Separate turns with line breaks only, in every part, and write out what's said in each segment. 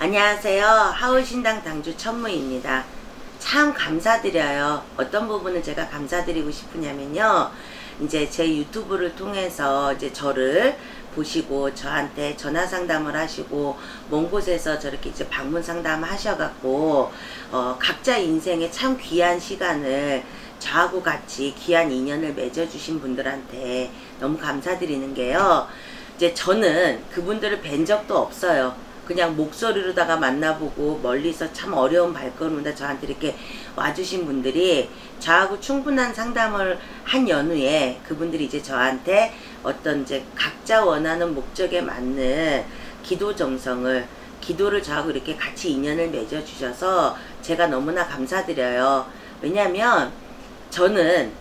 안녕하세요. 하울신당 당주 천무입니다. 참 감사드려요. 어떤 부분은 제가 감사드리고 싶으냐면요. 이제 제 유튜브를 통해서 이제 저를 보시고 저한테 전화 상담을 하시고 먼 곳에서 저렇게 이제 방문 상담 하셔갖고 어, 각자 인생에 참 귀한 시간을 저하고 같이 귀한 인연을 맺어주신 분들한테 너무 감사드리는 게요. 이제 저는 그분들을 뵌 적도 없어요. 그냥 목소리로다가 만나보고 멀리서 참 어려운 발걸음으로 저한테 이렇게 와주신 분들이 저하고 충분한 상담을 한 연후에 그분들이 이제 저한테 어떤 이제 각자 원하는 목적에 맞는 기도 정성을 기도를 저하고 이렇게 같이 인연을 맺어주셔서 제가 너무나 감사드려요. 왜냐면 저는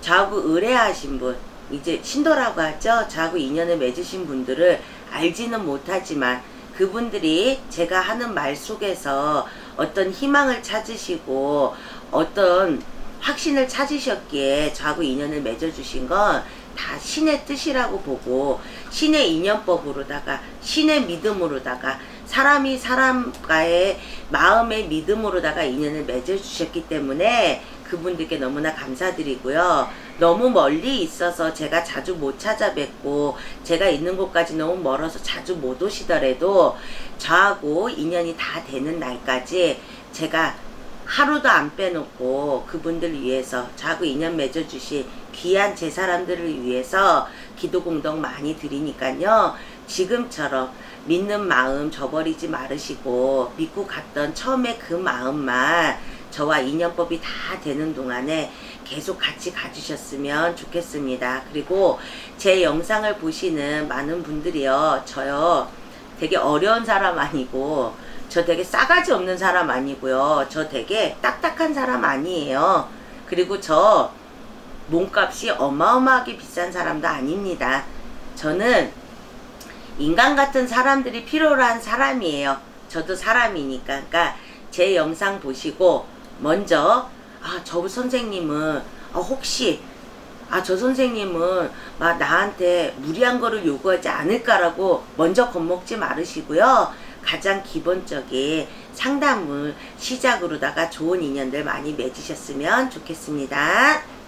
저하고 의뢰하신 분, 이제 신도라고 하죠. 저하고 인연을 맺으신 분들을 알지는 못하지만 그분들이 제가 하는 말 속에서 어떤 희망을 찾으시고 어떤 확신을 찾으셨기에 저하고 인연을 맺어주신 건 다 신의 뜻이라고 보고 신의 인연법으로다가 신의 믿음으로다가 사람이 사람과의 마음의 믿음으로다가 인연을 맺어주셨기 때문에 그분들께 너무나 감사드리고요. 너무 멀리 있어서 제가 자주 못 찾아뵙고 제가 있는 곳까지 너무 멀어서 자주 못 오시더라도 저하고 인연이 다 되는 날까지 제가 하루도 안 빼놓고 그분들 위해서 자꾸 인연 맺어주신 귀한 제 사람들을 위해서 기도 공동 많이 드리니까요. 지금처럼 믿는 마음 저버리지 말으시고 믿고 갔던 처음에 그 마음만 저와 인연법이 다 되는 동안에 계속 같이 가주셨으면 좋겠습니다. 그리고 제 영상을 보시는 많은 분들이요. 저요. 되게 어려운 사람 아니고 저 되게 싸가지 없는 사람 아니고요. 저 되게 딱딱한 사람 아니에요. 그리고 저 몸값이 어마어마하게 비싼 사람도 아닙니다. 저는 인간 같은 사람들이 필요로 한 사람이에요. 저도 사람이니까. 그러니까 제 영상 보시고 먼저 아, 저 선생님은 아, 혹시 아, 저 선생님은 막 나한테 무리한 거를 요구하지 않을까라고 먼저 겁먹지 말으시고요. 가장 기본적인 상담을 시작으로다가 좋은 인연들 많이 맺으셨으면 좋겠습니다.